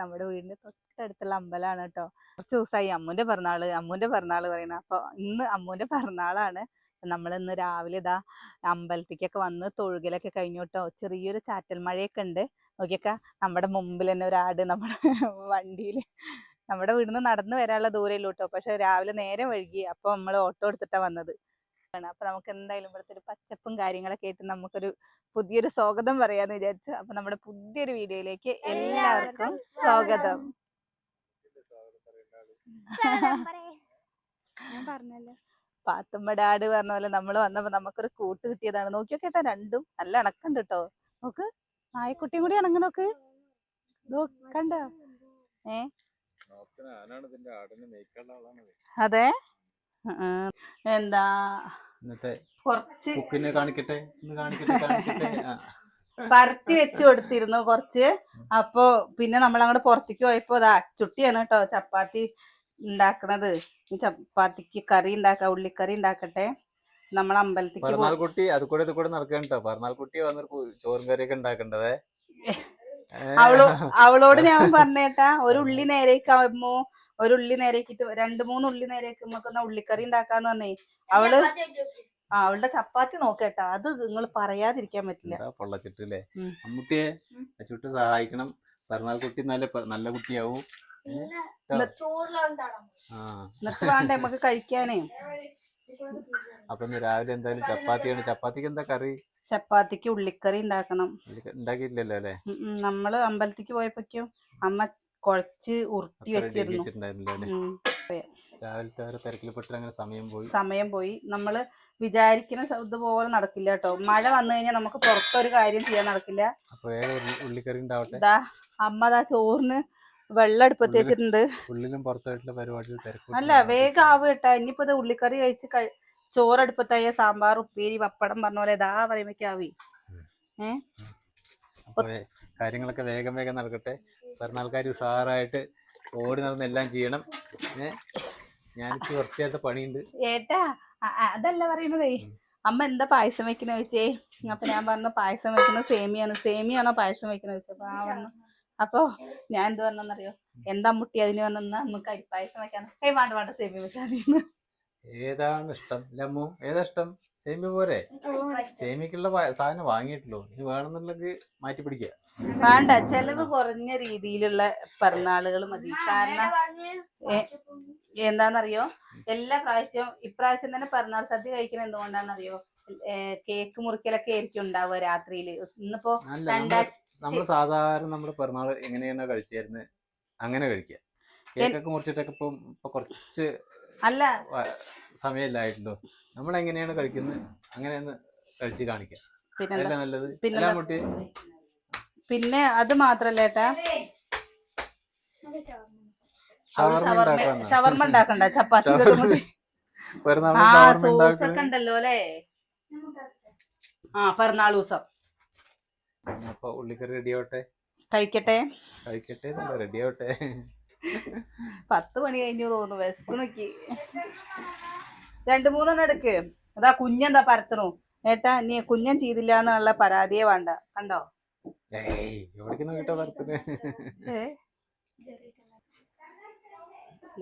നമ്മുടെ വീടിന്റെ തൊട്ടടുത്തുള്ള അമ്പലമാണ് കേട്ടോ. കുറച്ച് ദിവസമായി അമ്മുന്റെ പിറന്നാൾ അമ്മുന്റെ പിറന്നാൾ പറയുന്നത് അപ്പൊ ഇന്ന് അമ്മുന്റെ പിറന്നാളാണ്. നമ്മൾ ഇന്ന് രാവിലെ ഇതാ അമ്പലത്തിക്കൊക്കെ വന്ന് തൊഴുകലൊക്കെ കഴിഞ്ഞു കേട്ടോ. ചെറിയൊരു ചാറ്റൽ മഴയൊക്കെ ഉണ്ട്. നോക്കിയൊക്കെ നമ്മുടെ മുമ്പിൽ തന്നെ ഒരാട് നമ്മുടെ വണ്ടിയിൽ നമ്മുടെ വീടിന്ന് നടന്നു വരാനുള്ള ദൂരമല്ലോ കേട്ടോ. പക്ഷെ രാവിലെ നേരെ വൈകി അപ്പൊ നമ്മൾ ഓട്ടോ എടുത്തിട്ടാണ് വന്നത്. ആണ്. അപ്പൊ നമുക്ക് എന്തായാലും ഇവിടുത്തെ ഒരു പച്ചപ്പും കാര്യങ്ങളൊക്കെ ആയിട്ട് നമുക്കൊരു പുതിയൊരു സ്വാഗതം പറയാന്ന് വിചാരിച്ചു. അപ്പൊ നമ്മുടെ പുതിയൊരു വീഡിയോയിലേക്ക് എല്ലാവർക്കും സ്വാഗതം. ഞാൻ പറഞ്ഞല്ലോ. പാത്തുമ്മടാട് പറഞ്ഞ പോലെ നമ്മൾ വന്നപ്പോ നമുക്കൊരു കൂട്ട് കിട്ടിയതാണ്. നോക്കിയൊക്കെ കേട്ടാ രണ്ടും നല്ല ഇണക്കുണ്ട് കേട്ടോ നോക്ക്. നായക്കുട്ടിയും കൂടി ഇണങ്ങ നോക്ക്. കണ്ടോ? ഏ? അതെ? എന്താ? ഇന്നത്തെ കുറച്ച് കുക്കിനെ കാണിക്കട്ടെ? ഒന്ന് കാണിക്കട്ടെ കാണിക്കട്ടെ. പരത്തി വെച്ച് കൊടുത്തിരുന്നു കുറച്ച്. അപ്പൊ പിന്നെ നമ്മൾ അങ്ങോട്ട് പുറത്തേക്ക് പോയപ്പോ അതാ ചുട്ടിയാണ് കേട്ടോ ചപ്പാത്തി ഉണ്ടാക്കണത്. ചപ്പാത്തിക്ക് കറി ഉണ്ടാക്ക ഉള്ളിക്കറി ഉണ്ടാക്കട്ടെ. നമ്മൾ അമ്പലത്തിക്ക് അത് കൂടെ ഇത് കൂടെ കേട്ടോ ചോറും കറിയൊക്കെ ഉണ്ടാക്കണ്ടതേ? ഏ. അവളോ അവളോട് ഞാൻ പറഞ്ഞേട്ടാ ഒരു ഉള്ളി നേരേക്കാവുമ്പോ ഒരു ഉള്ളി നേരേക്കിട്ട് രണ്ട് മൂന്ന് ഉള്ളി നേരേക്കുമ്പോ ഉള്ളിക്കറി ഉണ്ടാക്കാന്ന് പറഞ്ഞേ. അവൾ ആ അവളുടെ ചപ്പാത്തി നോക്കേട്ടാ. അത് നിങ്ങൾ പറയാതിരിക്കാൻ പറ്റില്ല. പൊള്ളച്ചിട്ടില്ലേ ഉം. അമ്മൂട്ടിയെ ചുട്ട് സഹായിക്കണം. പറന്നാൾ കുട്ടി നല്ല നല്ല കുട്ടിയാവും. ആ. എന്നിട്ട് വേണ്ടേ നമുക്ക് കഴിക്കാനേ? അപ്പൊ രാവിലെ എന്തായാലും ചപ്പാത്തിയാണ്. ചപ്പാത്തിക്ക് എന്താ കറി? ചപ്പാത്തിക്ക് ഉള്ളിക്കറി ഉണ്ടാക്കണം ഇതിൽ ഉണ്ടാക്കിയില്ലല്ലോ അല്ലേ. നമ്മൾ അമ്പലത്തിക്ക് പോയപ്പോ അമ്മ കുഴച്ച് ഉരുട്ടി വെച്ചിരുന്നു. രാവിലത്തെ തിരക്കിൽപ്പെട്ട് അങ്ങനെ സമയം പോയി. സമയം പോയി. നമ്മൾ വിചാരിക്കുന്ന ഇതുപോലെ നടക്കില്ല കേട്ടോ മഴ വന്നു കഴിഞ്ഞാൽ നമുക്ക് പുറത്തൊരു കാര്യം ചെയ്യാൻ നടക്കില്ല. ഇതാ അമ്മ ദാ ചോറിന് വെള്ളം അടുപ്പത്ത് ഉള്ളിൽ വെച്ചിട്ടുണ്ട്. ഉള്ളിലും പുറത്തായിട്ടുള്ള പരിപാടിയിൽ തിരക്ക് അല്ല വേഗം ആവും കേട്ടാ. ഇനിയിപ്പോ ഇത് ഉള്ളിക്കറി കഴിച്ച് ചോറെടുപ്പത്തായ ചോറ് അടുപ്പത്തായ സാമ്പാർ ഉപ്പേരി പപ്പടം പറഞ്ഞ പോലെ ഇതാ പറയുമ്പോ ആവി ഏ? അപ്പൊ വേ- കാര്യങ്ങളൊക്കെ വേഗം വേഗം നടക്കട്ടെ. പിറന്നാൾക്കാർ ഉഷാറായിട്ട് ഓടി നടന്ന് എല്ലാം ചെയ്യണം. ഏ ഞാനിപ്പോ കുറച്ചായിട്ട് പണിയുണ്ട്. ഏട്ടാ അതല്ല പറയുന്നതേ. അമ്മ എന്താ പായസം വെക്കുന്ന വെച്ചേ? അപ്പൊ ഞാൻ പറഞ്ഞു പായസം വെക്കുന്നത് സേമിയാണ്. സേമിയാണോ പായസം വെക്കുന്നത് വെച്ചപ്പോ ആ പറഞ്ഞു അപ്പൊ ഞാൻ എന്ത് പറഞ്ഞോ എന്താ മുട്ടി അതിന് വന്നാ നമുക്ക് അരിപ്പായസം വെക്കാൻ. ഏയ് വേണ്ട വേണ്ട സേമി വെച്ചാൽ ഏതാണ് ഇഷ്ടം? ലമ്മു ഏതാ ഇഷ്ടം? സേമി പോരെ? സേമിക്കുള്ള സാധനം വാങ്ങിയിട്ടുള്ളൂ ഇത് വേണമെന്നുണ്ടെങ്കിൽ മാറ്റി പിടിക്കുക വേണ്ട ചെലവ് കുറഞ്ഞ രീതിയിലുള്ള പിറന്നാളുകൾ മതി. കാരണം എന്താണെന്നറിയോ എല്ലാ പ്രാവശ്യവും ഇപ്രാവശ്യം തന്നെ പിറന്നാൾ സദ്യ കഴിക്കുന്നത് എന്തുകൊണ്ടാണെന്നറിയോ? കേക്ക് മുറിക്കലൊക്കെ ആയിരിക്കും ഉണ്ടാവുക രാത്രിയിൽ. ഇന്നിപ്പോ നമ്മൾ സാധാരണ നമ്മുടെ പിറന്നാൾ എങ്ങനെയാണോ കഴിച്ചായിരുന്നത് അങ്ങനെ കഴിക്കുക. കേക്കൊക്കെ മുറിച്ചിട്ടൊക്കെ ഇപ്പം ഇപ്പൊ കുറച്ച് അല്ല. സമയമില്ലായിട്ടുള്ളൂ നമ്മൾ എങ്ങനെയാണ് കഴിക്കുന്നത്? അങ്ങനെയൊന്ന് കഴിച്ച് കാണിക്കാം. പിന്നെ നല്ലത്. പിന്നെ മുട്ടി പിന്നെ അത് മാത്രല്ല ഏട്ടാ? ഷവർമ്മ ഉണ്ടാക്കണ്ട ചപ്പാത്തി ആ സോസ് ഒക്കെ ഉണ്ടല്ലോ അല്ലേ? ആ പിറന്നാൾ ദിവസം അപ്പൊ ഉള്ളിക്കറി റെഡി ആവട്ടെ. കഴിക്കട്ടെ. കഴിക്കട്ടെ റെഡി ആവട്ടെ. പത്ത് മണി കഴിഞ്ഞു തോന്നുന്നു വിശക്കണക്ക് രണ്ടു മൂന്നെണ്ണം എടുക്ക്. അതാ കുഞ്ഞെന്താ പരത്തണു. ഏട്ടാ നീ കുഞ്ഞൻ ചെയ്തില്ല എന്നുള്ള പരാതിയെ വേണ്ട. കണ്ടോ? ഏയ് എവിടേക്ക് നോക്കിട്ടോ വരത്തിന് ഏ?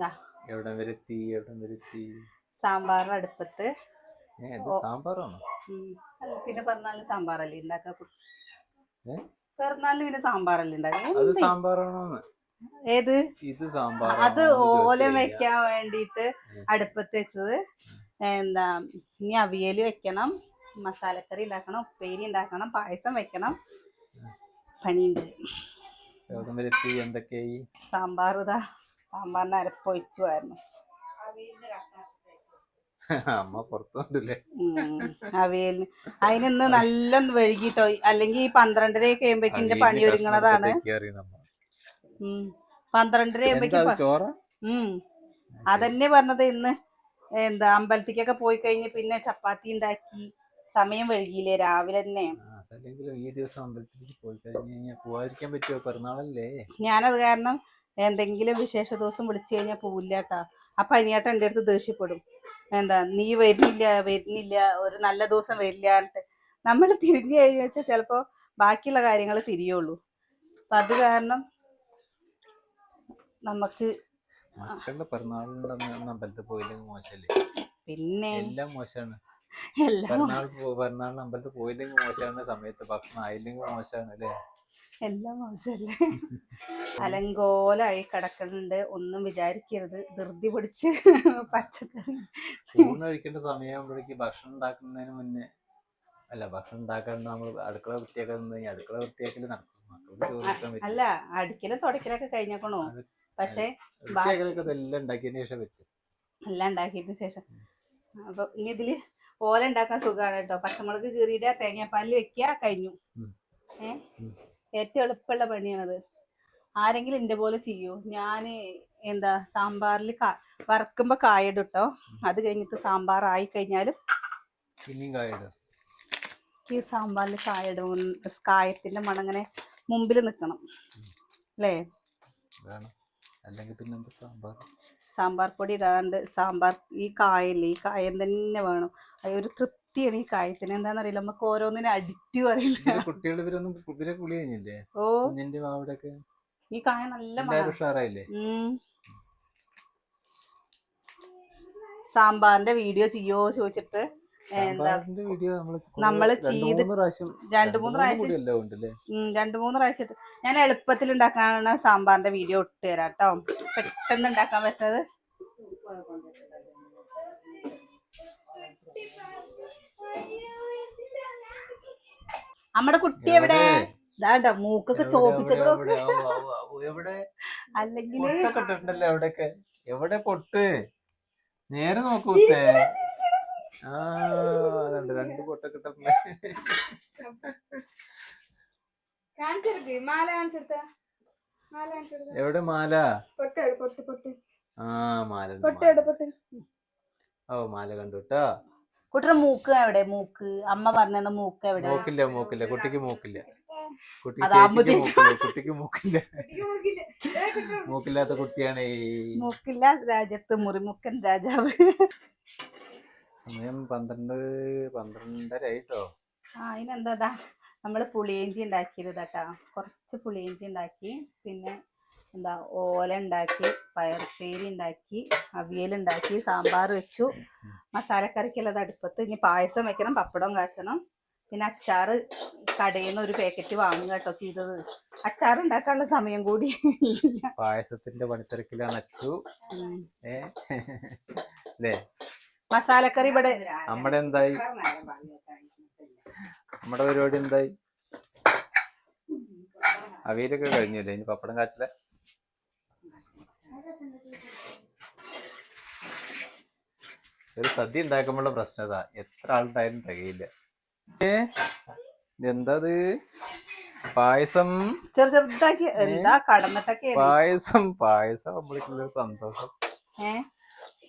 ദാ, എവിടെ വരെത്തി എവിടെ സാമ്പാറിന് അടുപ്പത്ത്. ഏ ഇത് സാമ്പാറാണോ? അല്ല, പിന്നെ പിറന്നാളിന് സാമ്പാറല്ലേ ഉണ്ടാക്കാ? പിറന്നാളിന് പിന്നെ സാമ്പാറല്ലേ ഉണ്ടാക്കുക ഏത്? ഇത് സാമ്പാർ അത് ഓലം വെക്കാൻ വേണ്ടിയിട്ട് അടുപ്പത്ത് വെച്ചത്. എന്താ ഇനി അവിയൽ വെക്കണം മസാലക്കറി ഉണ്ടാക്കണം ഉപ്പേരി ഉണ്ടാക്കണം പായസം വെക്കണം. പണിയുണ്ട് എന്തൊക്കെയായി സാമ്പാർ ഇതാ. സാമ്പാറിന് അരപ്പൊഴിച്ചുമായിരുന്നു അമ്മ പുറത്തുണ്ടല്ലേ അവിയലിന്. അതിനിന്ന് നല്ല വഴുകിട്ടോ. അല്ലെങ്കിൽ ഈ പന്ത്രണ്ടരയൊക്കെ കഴിയുമ്പോഴേക്കും എന്റെ പണി ഒരുങ്ങണതാണ്. പന്ത്രണ്ടര ആകുമ്പോഴേക്കും അതന്നെ പറഞ്ഞത് ഇന്ന് എന്താ അമ്പലത്തിക്കൊക്കെ പോയി കഴിഞ്ഞ് പിന്നെ ചപ്പാത്തി ഉണ്ടാക്കി. സമയം വൈകിയില്ലേ രാവിലെ തന്നെ അതല്ലെങ്കിലും ഈ ദിവസം അമ്പലത്തിലേക്ക് പോയി കഴിഞ്ഞ് കഴിഞ്ഞാൽ പോവാതിരിക്കാൻ പറ്റുമോ പെരുന്നാളല്ലേ ഞാനത് കാരണം എന്തെങ്കിലും വിശേഷ ദിവസം വിളിച്ചു കഴിഞ്ഞാൽ പോവില്ല കേട്ടാ അപ്പൊ അനിയേട്ടൻ എന്റെ അടുത്ത് ദേഷ്യപ്പെടും. എന്താ നീ വരുന്നില്ല വരുന്നില്ല ഒരു നല്ല ദിവസം വരില്ല എന്നിട്ട് നമ്മൾ തിരിഞ്ഞു കഴിഞ്ഞു വെച്ചാൽ ചിലപ്പോ ബാക്കിയുള്ള കാര്യങ്ങൾ തിരിയുള്ളൂ. അപ്പൊ അത് കാരണം നമുക്ക് മക്കളുടെ പിറന്നാളിന്റെ അമ്പലത്തിൽ പോയില്ലെങ്കിൽ മോശമല്ലേ? പിന്നെ എല്ലാം മോശമാണ്. എല്ലാം പിറന്നാൾ പോ- പിറന്നാളിന് അമ്പലത്തിൽ പോയില്ലെങ്കിൽ മോശമാണ് സമയത്ത് ഭക്ഷണം ആയില്ലെങ്കിൽ മോശമാണ് അല്ലേ? എല്ലാം മോശമല്ലേ? അലങ്കോലായി കിടക്കുന്നുണ്ട്. ഒന്നും വിചാരിക്കരുത്. ധൃതി പിടിച്ച് പച്ചക്കറി. സമയത്തേക്ക് സമയമാകുമ്പോഴേക്ക് ഭക്ഷണം ഉണ്ടാക്കുന്നതിന് മുന്നേ അല്ല ഭക്ഷണം ഉണ്ടാക്കാൻ നമ്മൾ അടുക്കള വൃത്തിയാക്കാൻ അടുക്കള വൃത്തിയാക്കൽ നടക്കും. അല്ല അടുക്കല തുടക്കലൊക്കെ കഴിഞ്ഞേക്കണോ? പക്ഷേ വൃത്തിയാക്കലൊക്കെ ഉണ്ടാക്കിയതിന് ശേഷം എല്ലാം ഉണ്ടാക്കിയതിന് ശേഷം. അപ്പൊ ഇനി ഇതിൽ ഓല ഉണ്ടാക്കാൻ സുഖമാണ് കേട്ടോ. പച്ചമുളക് കീറിയിടുക തേങ്ങാപ്പാലിൽ വെക്കുക കഴിഞ്ഞു. ഏഹ്. ഏറ്റവും എളുപ്പമുള്ള പണിയാണത്. ആരെങ്കിലും എന്റെ പോലെ ചെയ്യൂ? ഞാൻ എന്താ സാമ്പാറിൽ വറക്കുമ്പോ കായ ഇടും ട്ടോ അത് കഴിഞ്ഞിട്ട് സാമ്പാർ ആയി കഴിഞ്ഞാലും കായിടും ഈ സാമ്പാറിൽ കായ ഇടും കായത്തിന്റെ മണങ്ങനെ മുമ്പിൽ നിൽക്കണം അല്ലേ? അല്ലെങ്കിൽ പിന്നെ സാമ്പാർ? സാമ്പാർ പൊടി ഇടാണ്ട് സാമ്പാർ ഈ കായല്ലേ ഈ കായം തന്നെ വേണം. ഒരു തൃപ്തിയാണ് ഈ കായത്തിന് എന്താണെന്നറിയില്ല നമുക്ക് ഓരോന്നിനും അഡിക്റ്റ് പറയില്ല. കുട്ടികൾ ഇവരൊന്നും ഇവരെ കുളി കഴിഞ്ഞില്ലേ? ഓ. കുഞ്ഞിന്റെ മാവിടൊക്കെ ഈ കായ നല്ല ഉഷാറായില്ലേ? സാമ്പാറിന്റെ വീഡിയോ ചെയ്യോ ചോദിച്ചിട്ട്. നമ്മൾ ചെയ്ത് രണ്ടു മൂന്ന് പ്രാവശ്യം രണ്ടു മൂന്ന് പ്രാവശ്യം ഞാൻ എളുപ്പത്തിൽ ഉണ്ടാക്കാനാണ് സാമ്പാറിന്റെ വീഡിയോ ഇട്ട് തരാം കേട്ടോ. പെട്ടെന്ന് ഉണ്ടാക്കാൻ പറ്റുന്നത്. നമ്മുടെ കുട്ടി എവിടെ? ഇതാണ്ട മൂക്കൊക്കെ എവിടെ, എവിടെ, അല്ലെങ്കിൽ പൊട്ടൊക്കെ ഇട്ടിട്ടുണ്ടല്ലോ എവിടെയൊക്കെ എവിടെ പൊട്ട്? നേരെ നോക്കൂ ആ അതുണ്ട് രണ്ട് പൊട്ടൊക്കെ ഇട്ടിട്ടുണ്ട് എവിടെ മാല? ആ മാല ഓ മാല കണ്ടു കേട്ടോ കുട്ടിയുടെ മൂക്ക് എവിടെ? മൂക്ക്. അമ്മ പറഞ്ഞ മൂക്ക് എവിടെ? മൂക്കില്ല മൂക്കില്ല. കുട്ടിക്ക് മൂക്കില്ല. കുട്ടിക്ക് മൂക്കില്ല. മൂക്കില്ലാത്ത കുട്ടിയാണ് മൂക്കില്ല രാജ്യത്ത് മുറിമുക്കൻ രാജാവ്. സമയം പന്ത്രണ്ട് പന്ത്രണ്ടര ആയിട്ടോ. ആ അതിനെന്താ നമ്മൾ പുളിയിഞ്ചി ഉണ്ടാക്കിയത് കേട്ടാ കുറച്ച് പുളിയിഞ്ചി ഉണ്ടാക്കി. പിന്നെ എന്താ ഓല ഉണ്ടാക്കി പയർപ്പേരി ഉണ്ടാക്കി അവിയൽ ഉണ്ടാക്കി സാമ്പാർ വെച്ചു. മസാലക്കറിക്കുള്ളത് അടുപ്പത്ത് ഇനി പായസം വെക്കണം പപ്പടം കാച്ചണം. പിന്നെ അച്ചാറ് കടയിൽ നിന്ന് ഒരു പാക്കറ്റ് വാങ്ങും കേട്ടോ ചെയ്തത്. അച്ചാർ ഉണ്ടാക്കാനുള്ള സമയം കൂടി പായസത്തിന്റെ പണിത്തിരക്കിലാണ് അച്ചു. അല്ലേ മസാലക്കറി ഇവിടെ നമ്മുടെ എന്തായി? നമ്മുടെ പരിപാടി എന്തായി? അവിയലൊക്കെ കഴിഞ്ഞല്ലേ? ഇനി പപ്പടം കാച്ചില്ല? ഒരു സദ്യ ഉണ്ടാക്കുമ്പോഴുള്ള പ്രശ്നം ഇതാ എത്ര ആളുണ്ടായാലും തികയില്ല. ഏ? എന്തത് പായസം. ചെറു ചെറുതാക്കി. എന്താ കടന്നിട്ടൊക്കെ? പായസം. പായസം ആവുമ്പോഴേക്കുള്ള സന്തോഷം.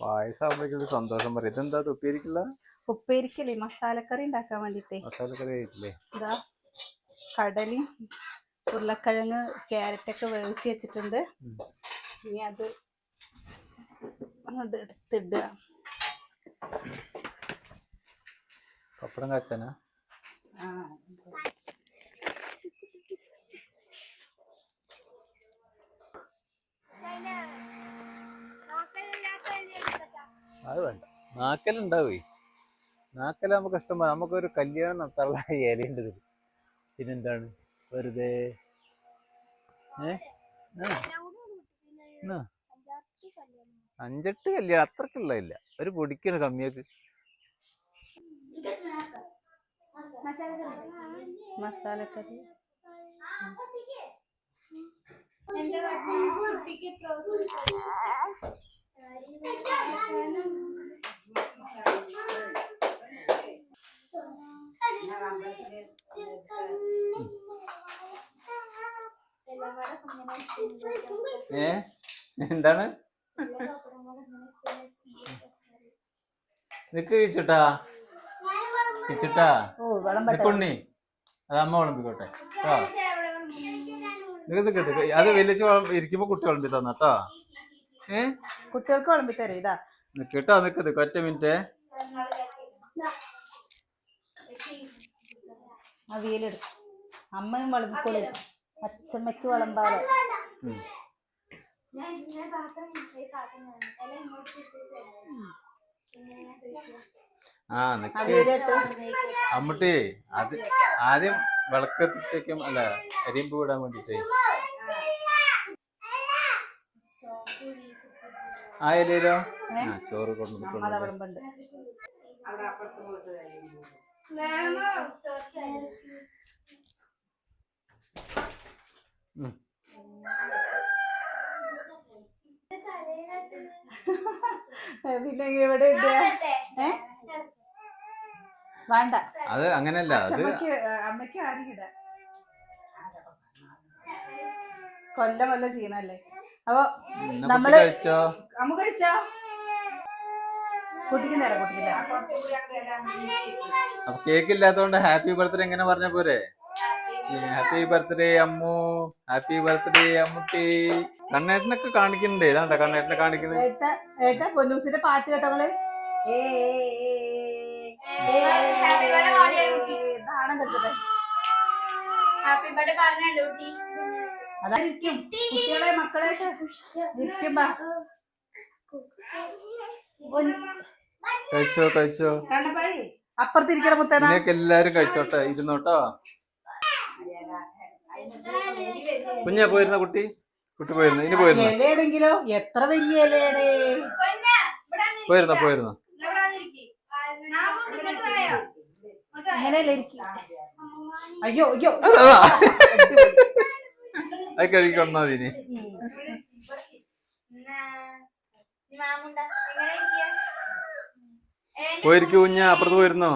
പായസം ആവുമ്പോഴേക്കുള്ള സന്തോഷം പറയും. ഇതെന്താ ഉപ്പേരിക്കുള്ള? ഉപ്പേരിക്കല്ലേ? മസാലക്കറി ഉണ്ടാക്കാൻ വേണ്ടിട്ടേ മസാലക്കറി ആയിട്ടില്ലേ? ഇതാ കടലയും ഉരുളക്കിഴങ്ങ് ക്യാരറ്റൊക്കെ വേവിച്ച് വെച്ചിട്ടുണ്ട്. ഇനി അത് അത് എടുത്തിടുക. പപ്പടം കാച്ചാനാ? ആ. അത് വേണ്ട. നാക്കലുണ്ടാവേ നാക്കൽ നമുക്ക് ഇഷ്ടം നമുക്കൊരു കല്യാണം നടത്താനുള്ള ഇലയുണ്ട് പിന്നെന്താണ്? വെറുതെ. ഏ? ആ. അഞ്ചെട്ട് കല്യാണം അത്രക്കുള്ള ഇല്ല. ഒരു പൊടിക്കണ കമ്മിയത് മസാലക്കറി. ഏ? എന്താണ്? നിക്ക് കിച്ചുട്ടാ. കിച്ചുട്ടാ. നിക്കുണ്ണി. അത് അമ്മ വിളമ്പിക്കോട്ടെ. കേട്ടോ നിക്ക് നിക്ക് നിക്ക്. അത് വലിയ ഇരിക്കുമ്പോ കുട്ടി വിളമ്പി തന്നാട്ടോ ഏ? കുട്ടികൾക്ക് വിളമ്പി തരും ഇതാ. നിക്ക് കേട്ടോ നിക്ക് നിക്ക്. ഒറ്റ മിനിറ്റ്. അവിയലെടുക്കും അമ്മയും വിളമ്പിക്കോളൂ. അച്ഛമ്മയ്ക്ക് വിളമ്പാലോ. ഞാൻ ഇങ്ങനെ പാത്രം ഈ പാത്രം എല്ലാം ഇങ്ങോട്ട് ഇട്ടിട്ട് ഇങ്ങനെ കഴിക്കുക. ആ നിക്ക് അവിയലിട്ട് അമ്മൂട്ടി അത് ആദ്യം വിളക്കത്തിച്ചേക്കും അല്ല അരിമ്പ് വിടാൻ വേണ്ടിട്ടേ ആ ഇല്ലല്ലോ ആ ചോറ് കൊണ്ടുവന്നിട്ടുണ്ട് ഉം. പിന്നെ ഇവിടെ ഇടുക? ഏ? വേണ്ട. അത് അങ്ങനല്ല അത് അമ്മയ്ക്ക് അമ്മയ്ക്ക് ആരിക്കിട കൊല്ലം കൊല്ലം ചെയ്യണല്ലേ അപ്പൊ നമ്മൾ അമ്മ കഴിച്ചോ? കുട്ടിക്ക് നേരം കുട്ടിക്ക് നേരം അപ്പൊ കേക്ക് ഇല്ലാത്തോണ്ട് ഹാപ്പി ബർത്ത്ഡേ എങ്ങനെ പറഞ്ഞ പോരെ? Happy birthday Ammu. Happy birthday Ammutty. കണ്ണേട്ടനൊക്കെ കാണിക്കുന്നുണ്ട്. ഏതാണ്ട കണ്ണേട്ടനെ കാണിക്കുന്നത്? ഏട്ട ഏട്ട പൊന്നൂസിന്റെ പാട്ട് കേട്ടോൾ കുട്ടി. അതായിരിക്കും. കുട്ടികളെ മക്കളെ ഇരിക്കുമ്പോ കഴിച്ചോ കഴിച്ചോ. അപ്പുറത്തിരിക്കണ മുത്തേന. എല്ലാരും കഴിച്ചോട്ടെ. ഇരുന്നോട്ടോ. കുഞ്ഞാ പോയിരുന്ന കുട്ടി? കുട്ടി പോയിരുന്നു. ഇനി പോയിരുന്നു? ഇലയാണെങ്കിലോ എത്ര വലിയ ഇലയാണ് പോയിരുന്നോ പോയിരുന്നോ? അയ്യോ അയ്യോ. അത് കഴിക്കൊന്നാ ഇനി. പോയിരിക്കു കുഞ്ഞാ അപ്പുറത്ത് പോയിരുന്നോ?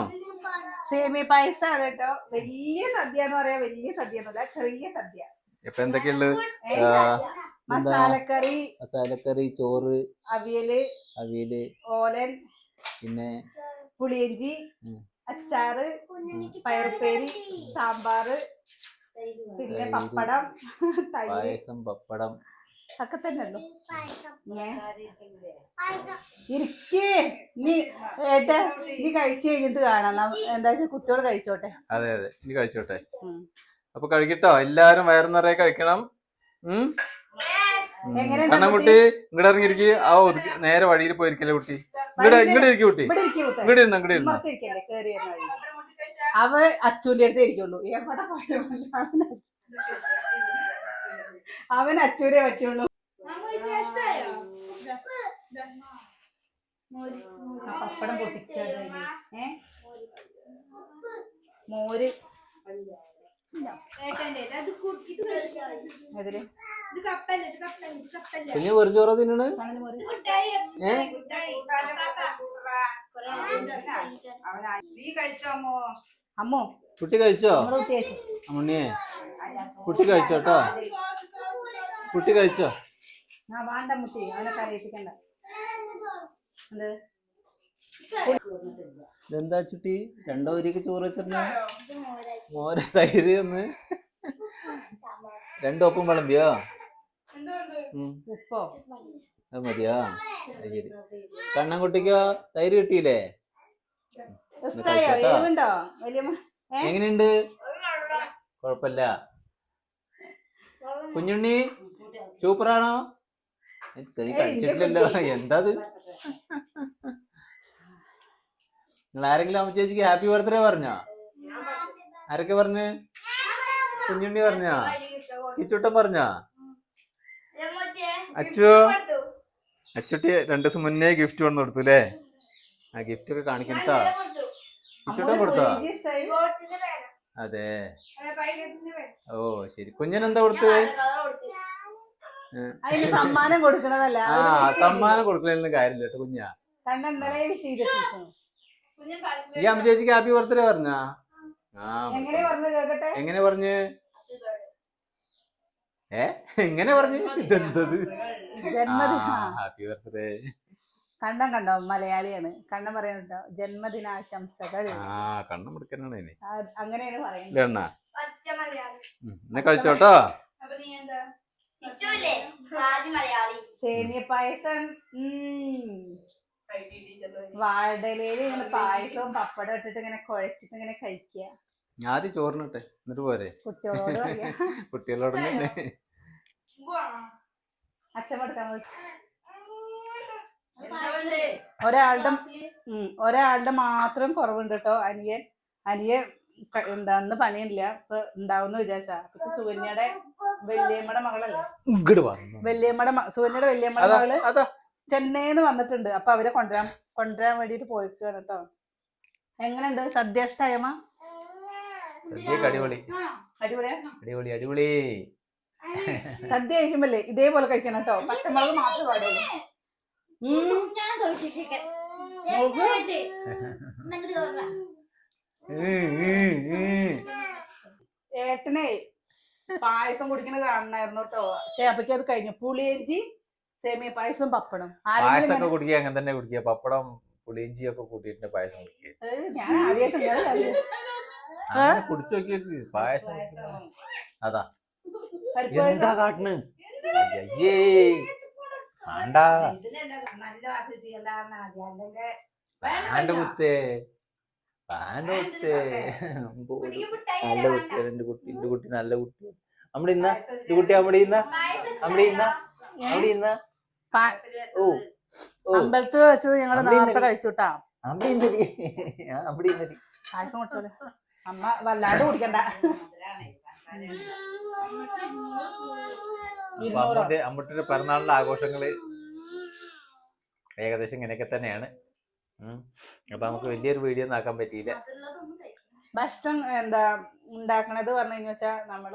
സേമിയ പായസാണ് കേട്ടോ വലിയ സദ്യ. എന്ന് പറയാ വലിയ സദ്യ എന്നല്ല ചെറിയ സദ്യ. ഇപ്പൊ എന്തൊക്കെയുള്ളത് മസാലക്കറി മസാലക്കറി ചോറ് അവിയൽ അവിയൽ. ഓലൻ പിന്നെ? പുളിയഞ്ചി. അച്ചാറ് പയർപ്പേരി സാമ്പാറ് പിന്നെ. പപ്പടം പായസം പപ്പടം. ഒക്കെ തന്നെ ഉള്ളു ഇരിക്കേ. നീ ഏട്ടാ നീ കഴിച്ചു കഴിഞ്ഞിട്ട് കാണാം. ന- എന്താ വെച്ചാ കുട്ടികൾ കഴിച്ചോട്ടെ. അതെ അതെ. ഇനി കഴിച്ചോട്ടെ. അപ്പൊ കഴിക്കട്ടോ. എല്ലാരും വയറു നിറയെ കഴിക്കണം. ഉം? കണ്ണൻകുട്ടി ഇങ്ങടെ ഇറങ്ങിയിരിക്കും. ആ ഒതുക്കി നേരെ വഴിയിൽ പോയിരിക്കല്ലേ കുട്ടി? ഇങ്ങടെ ഇങ്ങടെ ഇരിക്കും കുട്ടി. ഇങ്ങടെ ഇരിക്കൂ ഇങ്ങടെ ഇരുന്നോ. ഇരുന്നോ അവ അച്ചുവിന്റെ അടുത്ത് ഇരിക്കുള്ളൂ. എവിടെ അവൻ അച്ചൂരെ പറ്റുള്ളൂ. പപ്പടം പൊട്ടിച്ചത് ഏ? മോര്. ഏട്ടന്റെ ഇത്. അത് കു- ഇത് കഴിച്ചാ മതി. എതിര് ഇത് കപ്പല്ലേ ഇത് കപ്പല്ലേ ഇത് കപ്പല്ലേ കുഞ്ഞ് വെറും ചോറ തിന്നണ്? അമ്മോ? കുട്ടി കഴിച്ചോ? നമ്മുടെ കുട്ടി കഴിച്ചു. അമ്മുണ്ണിയെ. കുട്ടി കഴിച്ചോട്ടോ? കുട്ടി കഴിച്ചോ? ആ വേണ്ട മുട്ടി. അവനെ കരയിപ്പിക്കണ്ട. എന്ത്? ചുട്ടി? രണ്ടോ ഉരിക്ക് ചോറ് വെച്ചിരുന്ന? മോര തൈര് ഒന്ന് രണ്ടൊപ്പം വിളമ്പിയോ. ഉപ്പോ? അത് മതിയോ? ശരി. കണ്ണൻകുട്ടിക്കോ തൈര് കിട്ടിയില്ലേ? എങ്ങനെയുണ്ട്? കുഴപ്പമില്ല. കുഞ്ഞുണ്ണി? സൂപ്പറാണോ? കഴിച്ചിട്ടില്ലല്ലോ എന്താത്? നിങ്ങൾ ആരെങ്കിലും അമ്മ ചേച്ചിക്ക് ഹാപ്പി ബർത്ത്ഡേ പറഞ്ഞോ? ആരൊക്കെ പറഞ്ഞ്? കുഞ്ഞുണ്ണി പറഞ്ഞോ? കിച്ചുട്ടൻ പറഞ്ഞോ? അച്ചു? അച്ചുട്ടി രണ്ടു ദിവസം മുന്നേ ഗിഫ്റ്റ് കൊണ്ടു കൊടുത്തു അല്ലേ ആ ഗിഫ്റ്റ് ഒക്കെ കാണിക്കണട്ടോ കിച്ചുട്ടൻ കൊടുത്തോ? അതെ. ഓ ശരി. കുഞ്ഞിനെന്താ കൊടുത്തത്? അതിന് സമ്മാനം കൊടുക്കണതല്ല ആ സമ്മാനം കൊടുക്കലൊന്നും കാര്യമില്ല കേട്ടോ കുഞ്ഞാ. കണ്ട ഇന്നലെ വിഷ് ചെയ്തിരിക്കുന്നു ഈ അമ്മ ചേച്ചിക്ക് ഹാപ്പി ബർത്ത്ഡേ പറഞ്ഞാ? ആ എങ്ങനെ പറഞ്ഞു കേക്കട്ടെ എങ്ങനെ പറഞ്ഞു? ഏ എങ്ങനെ പറഞ്ഞു? ഇതെന്തത്? ജന്മദിന. ഹാപ്പി ബർത്ത്ഡേ കണ്ടം കണ്ടോ മലയാളിയാണ്. കണ്ണം പറയണോ ജന്മദിനാശംസകൾ. ആ കണ്ണം എടുക്കാനാണ് ഇനി. അങ്ങനെയാണ് പറയുന്നത്. ഇല്ലേ സേമിയ പായസം ഉം. വാഴയിലയിൽ ഇങ്ങനെ പായസവും പപ്പടം ഇട്ടിട്ട് ഇങ്ങനെ കുഴച്ചിട്ട് ഇങ്ങനെ കഴിക്കുക ആദ്യം ചോറിനിട്ടെ. എന്നിട്ട് പോരെ. കുട്ടികളോട് അച്ഛൻ കുട്ടികളോട് തന്നെ. പോയി. ഒരാളുടെ ഉം, ഒരാളുടെ മാത്രം കുറവുണ്ട് കേട്ടോ അനിയൻ. അനിയൻ ക- എന്താ പണിയില്ല ഇപ്പൊ ഉണ്ടാവുന്ന വിചാരിച്ചാ. അപ്പൊ സുകന്യയുടെ വല്യമ്മയുടെ മകളല്ലേ? വല്യമ്മയുടെ മ- സുകന്യയുടെ വല്യമ്മയുടെ മകൾ ചെന്നൈന്ന് വന്നിട്ടുണ്ട്. അപ്പൊ അവരെ കൊണ്ടുവരാൻ കൊണ്ടുവരാൻ വേണ്ടിട്ട് പോയിക്കാണ് കേട്ടോ എങ്ങനെയുണ്ട്? സദ്യ ഇഷ്ടായമ്മ അടിപൊളി. അടിപൊളി? അടിപൊളി സദ്യ കഴിക്കുമ്പല്ലേ ഇതേപോലെ കഴിക്കണം കേട്ടോ പച്ചമുളക് മാത്രം പാടുള്ളൂ നോക്ക്. എന്നിട്ട് തോന്നാ ഉം, ഉം, ഉം. ഏട്ടനെ പായസം കുടിക്കണ കാണണായിരുന്നു കേട്ടോ. ചേപ്പയ്ക്ക് അത് കഴിഞ്ഞു. പുളിയഞ്ചി സേമിയ പായസം പപ്പടം. പായസമൊക്കെ കുടിക്കുക അങ്ങനെ തന്നെ കുടിക്കുക. പപ്പടം പുളിയഞ്ചി ഒക്കെ കൂട്ടിയിട്ട് പായസം കുടിക്കുക കുടിച്ചു നോക്കിയൊക്കെ. പായസം അതാ. എന്താ. കാട്ടണ്? അയ്യേ. വേണ്ടാ നല്ല ചെയ്യലാണ് ആദ്യം അല്ലെങ്കിൽ പാണ്ട് മിഠായി നല്ല കുട്ടി എന്റെ കുട്ടി എന്റെ കുട്ടി നല്ല കുട്ടി അവിടെ ഇന്ന ഇത് കുട്ടി അവിടെ ഇന്ന? നമ്മുടെ അവിടെ ഇന്ന? നമ്മുടെ അവിടെ ഇന്ന? ഓ ഓ. അമ്പലത്തിൽ വെച്ചത് ഞങ്ങൾ നേരത്തെ ഇന്നലെ- കഴിച്ചു കേട്ടാ അവിടെ ഇന്നടി അവിടെ ഇന്നടി പായസം കുടിച്ചോളെ അമ്മ വല്ലാണ്ട് കുടിക്കണ്ട. അമ്മൂട്ടിന്റെ പിറന്നാളിന്റെ ആഘോഷങ്ങൾ ഏകദേശം ഇങ്ങനെയൊക്കെ തന്നെയാണ്. അപ്പൊ നമുക്ക് വലിയൊരു വീഡിയോ ഒന്നും ആക്കാൻ പറ്റിയില്ല. ഭക്ഷണം എന്താ ഉണ്ടാക്കണത് പറഞ്ഞു വെച്ചാൽ വെച്ചാ നമ്മൾ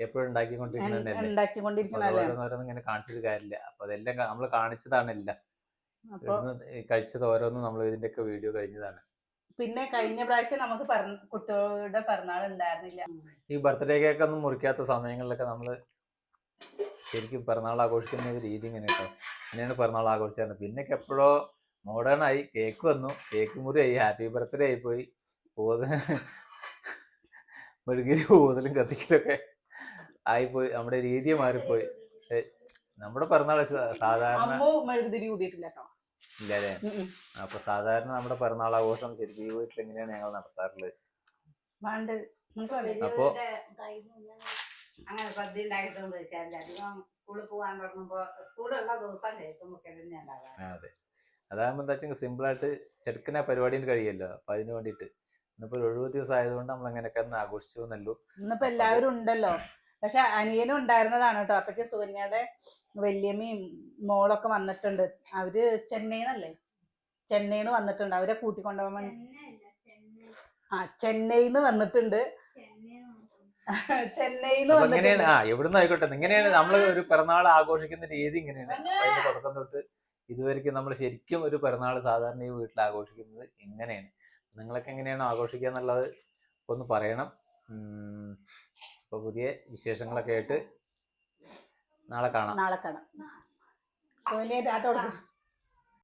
എപ്പോഴും ഉണ്ടാക്കിക്കൊണ്ടിരിക്കുന്നതല്ലേ ഇങ്ങനെ കാണിച്ചിട്ട് കാര്യമില്ല. അപ്പൊ അതെല്ലാം നമ്മൾ കാണിച്ചതാണല്ല അപ്പൊ കഴിച്ചത് ഓരോന്നും നമ്മൾ ഇതിന്റെ ഒക്കെ വീഡിയോ കഴിഞ്ഞതാണ്. പിന്നെ കഴിഞ്ഞ പ്രാവശ്യം നമുക്ക് കുട്ടികളുടെ പിറന്നാൾ ഉണ്ടായിരുന്നില്ല. ഈ ബർത്ത്ഡേ കേക്ക് ഒന്നും മുറിക്കാത്ത സമയങ്ങളിലൊക്കെ നമ്മൾ ശരിക്കും പിറന്നാൾ ആഘോഷിക്കുന്ന ഒരു രീതി ഇങ്ങനെ കേട്ടോ. ഇങ്ങനെയാണ് പിറന്നാൾ ആഘോഷിച്ചത് പിന്നൊക്കെ എപ്പോഴോ മോഡേൺ ആയി. കേക്ക് വന്നു. കേക്ക് മുറി ആയി. ഹാപ്പി ബർത്ത്ഡേ ആയി പോയി. മെഴുകിരി ഊതലും കത്തിക്കലൊക്കെ ആയിപ്പോയി. നമ്മുടെ രീതി മാറിപ്പോയി. നമ്മുടെ പിറന്നാൾ സാധാരണ ഇല്ലല്ലേ? അപ്പൊ സാധാരണ നമ്മുടെ പിറന്നാൾ ആഘോഷം ശരിക്കും ഈ വീട്ടിൽ എങ്ങനെയാണ് ഞങ്ങൾ നടത്താറുള്ളത്? അപ്പോ അങ്ങനെ സ്കൂളിൽ പോകാൻ തുടങ്ങുമ്പോ സ്കൂളുള്ള ദിവസം കേക്ക് മുക്കൽ തന്നെ ഉണ്ടാകാറ് ആ, അതെ അതാകുമ്പോ എന്താ വെച്ചാൽ സിമ്പിൾ ആയിട്ട് ചെറുക്കനെ പരിപാടിയിൽ കഴിയല്ലോ. അപ്പൊ അതിന് വേണ്ടിയിട്ട്. ഇന്നിപ്പോ ഒരു ഒഴിവ് ദിവസം ആയതുകൊണ്ട് നമ്മൾ അങ്ങനെയൊക്കെ ഒന്ന് ആഘോഷിച്ചു എന്നല്ലോ ഇന്നിപ്പോ എല്ലാവരും ഉണ്ടല്ലോ. പക്ഷെ അനിയനും ഉണ്ടായിരുന്നതാണ് കേട്ടോ. അപ്പൊക്ക് സൂര്യയുടെ വല്യമ്മയും മോളൊക്കെ വന്നിട്ടുണ്ട്. അവർ ചെന്നൈന്നല്ലേ? ചെന്നൈന്ന് വന്നിട്ടുണ്ട്. അവരെ കൂട്ടിക്കൊണ്ടുപോകാൻ. ആ ചെന്നൈന്ന് വന്നിട്ടുണ്ട്. ചെന്നൈന്ന് ഇങ്ങനെയാണ് ആ എവിടുന്ന് ആയിക്കോട്ടെ ഇങ്ങനെയാണ് നമ്മൾ ഒരു പിറന്നാൾ ആഘോഷിക്കുന്ന രീതി ഇങ്ങനെയാണ്. തുടക്കം തൊട്ട് ഇതുവരെയ്ക്കും നമ്മൾ ശരിക്കും ഒരു പിറന്നാൾ സാധാരണ ഈ വീട്ടിൽ ആഘോഷിക്കുന്നത് ഇങ്ങനെയാണ് നിങ്ങളൊക്കെ എങ്ങനെയാണ് ആഘോഷിക്കുക എന്നുള്ളത് ഒന്ന് പറയണം. അപ്പൊ പുതിയ വിശേഷങ്ങളൊക്കെ ആയിട്ട് നാളെ കാണാം. നാളെ കാണാം.